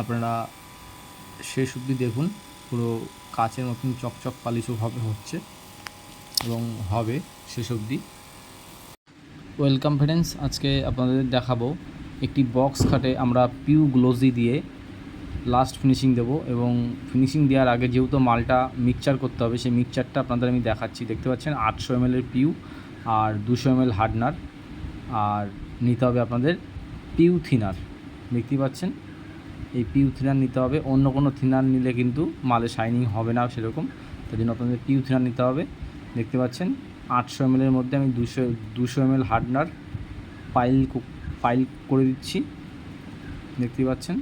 আপনারা শেষ অবধি দেখুন, পুরো কাচের মতন চকচক পালিশভাবে হচ্ছে এবং হবে শেষ অবধি। ওয়েলকাম ফ্রেন্ডস আজকে আপনাদের দেখাবো একটি বক্স খাটে আমরা পিউ গ্লোজি দিয়ে লাস্ট ফিনিশিং দেবো এবং ফিনিশিং দেওয়ার আগে যেহেতু মালটা মিক্সচার করতে হবে, সেই মিক্সচারটা আপনাদের আমি দেখাচ্ছি। দেখতে পাচ্ছেন আটশো এম পিউ আর দুশো এম হার্ডনার আর নিতে হবে আপনাদের পিউ থিনার দেখতেই পাচ্ছেন? এই পিউ থিনার নিতে হবে। অন্য কোনো থিনার নিলে কিন্তু মালে শাইনিং হবে না সেরকম। তাই জন্য আপনাদের পিউ থিনার নিতে হবে। দেখতে পাচ্ছেন, আটশো এম এর মধ্যে আমি দুশো দুশো এম এল হার্ডনার পাইল পাইল করে দিচ্ছি। দেখতে পাচ্ছেন,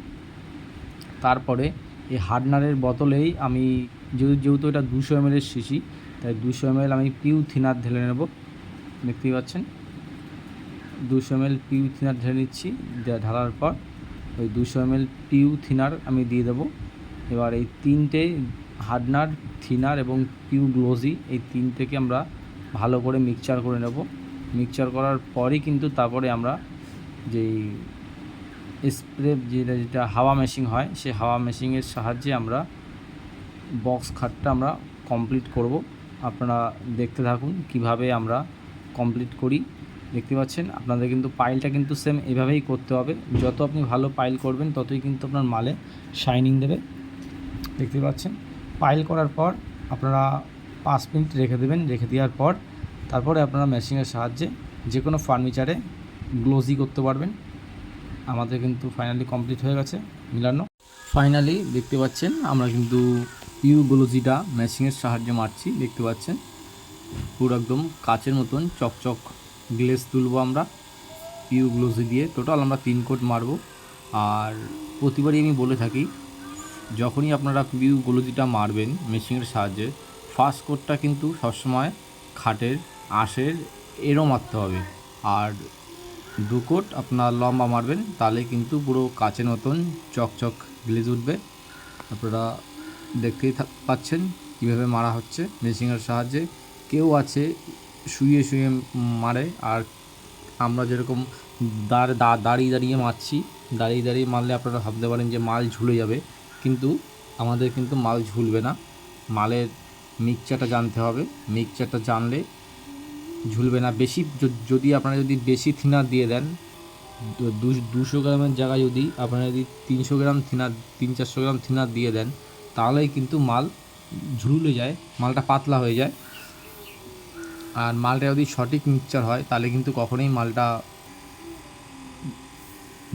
তারপরে এই হার্ডনারের বোতলেই আমি, যেহেতু যেহেতু এটা দুশো এম এর শিশি, তাই দুশো এম আমি পিউ থিনার ঢেলে নেব। দেখতেই পাচ্ছেন, দুশো এম এল পিউ থিনার ঢেলে নিচ্ছি ঢালার পর। ওই দুশো এম পিউ থিনার আমি দিয়ে দেবো। এবার এই তিনটে হার্ডনার, থিনার এবং পিউ গ্লোজি এই তিনটেকে আমরা ভালো করে মিক্সচার করে নেব। মিক্সচার করার পরই কিন্তু তারপরে আমরা যেই স্প্রে যেটা যেটা হাওয়া মেশিন হয় সেই হাওয়া মেশিনের সাহায্যে আমরা বক্স খাটটা আমরা কমপ্লিট করব। আপনারা দেখতে থাকুন কীভাবে আমরা কমপ্লিট করি। দেখতে পাচ্ছেন, আপনাদের কিন্তু পাইলটা কিন্তু সেম এভাবেই করতে হবে। যত আপনি ভালো পাইল করবেন, ততই কিন্তু আপনার মালে শাইনিং দেবে। দেখতে পাচ্ছেন, পাইল করার পর আপনারা পাঁচ মিনিট রেখে দেবেন। রেখে দেওয়ার পর তারপরে আপনারা মেশিনের সাহায্যে যে কোনো ফার্নিচারে গ্লোজি করতে পারবেন। আমাদের কিন্তু ফাইনালি কমপ্লিট হয়ে গেছে, মিলানো। ফাইনালি দেখতে পাচ্ছেন, আমরা কিন্তু ইউ গ্লোজিটা মেশিনের সাহায্যে মারছি। দেখতে পাচ্ছেন, পুরো একদম কাচের মতন চকচক। গ্লেজ তুলবো আমরা পিউ গ্লোজি দিয়ে। টোটাল আমরা তিন কোট মারবো। আর প্রতিবারই আমি বলে থাকি, যখনই আপনারা পিউ গ্লোজিটা মারবেন মেশিনের সাহায্যে ফার্স্ট কোটটা কিন্তু সবসময় খাটের আঁশের এরও মারতে হবে। আর দু কোট আপনার লম্বা মারবেন, তাহলে কিন্তু পুরো কাচের মতন চকচক গ্লেজ উঠবে। আপনারা দেখতেই পাচ্ছেন কীভাবে মারা হচ্ছে মেশিনের সাহায্যে। কেউ আছে শুয়ে শুয়ে মারে আর আমরা যেরকম দাঁড় দাঁড়িয়ে দাঁড়িয়ে মারছি, দাঁড়িয়ে দাঁড়িয়ে মারলে আপনারা ভাবতে পারেন যে মাল ঝুলে যাবে। কিন্তু আমাদের কিন্তু মাল ঝুলবে না। মালের মিক্সচারটা জানতে হবে। মিক্সচারটা জানলে ঝুলবে না। বেশি যদি আপনারা যদি বেশি থিনার দিয়ে দেন দুশো গ্রামের জায়গায় যদি আপনারা যদি তিনশো গ্রাম থিনার তিন চারশো গ্রাম থিনার দিয়ে দেন, তাহলেই কিন্তু মাল ঝুলে যায়, মালটা পাতলা হয়ে যায়। আর মালটা যদি সঠিক মিক্সচার হয়, তাহলে কিন্তু কখনোই মালটা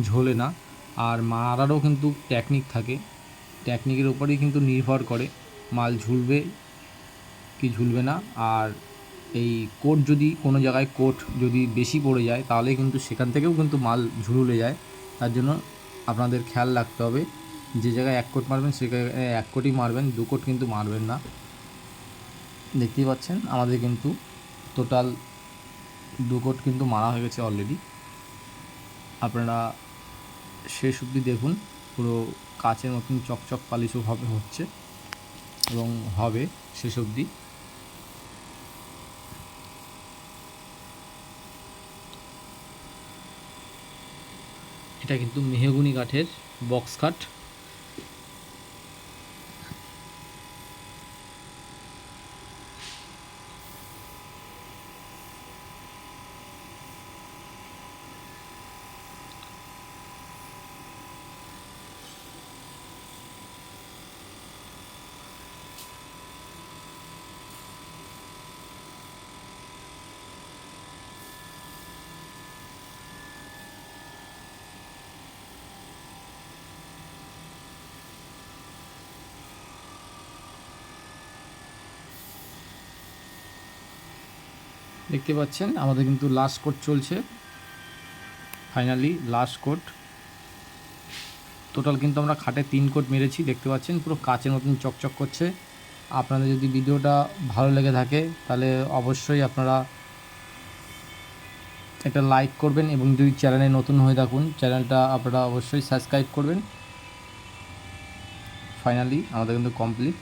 ঝোলে না। আর মারারও কিন্তু টেকনিক থাকে। টেকনিকের উপরেই কিন্তু নির্ভর করে মাল ঝুলবে কি ঝুলবে না। আর এই কোট যদি কোনো জায়গায় কোট যদি বেশি পড়ে যায়, তাহলে কিন্তু সেখান থেকেও কিন্তু মাল ঝুলুলে যায়। তার জন্য আপনাদের খেয়াল রাখতে হবে, যে জায়গায় এক কোট মারবেন সেখানে এক কোটই মারবেন, দু কোট কিন্তু মারবেন না। দেখতেই পাচ্ছেন, আমাদের কিন্তু টোটাল দু কোট কিন্তু মারা হয়ে গেছে অলরেডি আপনারা শেষ অবধি দেখুন, পুরো কাচের মতন চকচক পালিশভাবে হচ্ছে এবং হবে শেষ অবধি। এটা কিন্তু মেহগুনি কাঠের বক্স কাঠ দেখতে পাচ্ছেন, আমাদের কিন্তু লাস্ট কোট চলছে। ফাইনালি লাস্ট কোট টোটাল কিন্তু আমরা খাটে তিন কোট মেরেছি, দেখতে পাচ্ছেন, পুরো কাচের মতন চকচক করছে। আপনাদের যদি ভিডিওটা ভালো লেগে থাকে, তাহলে অবশ্যই আপনারা একটা লাইক করবেন এবং যদি চ্যানেলে নতুন হয়ে থাকুন চ্যানেলটা আপনারা অবশ্যই সাবস্ক্রাইব করবেন। ফাইনালি আমাদের কিন্তু কমপ্লিট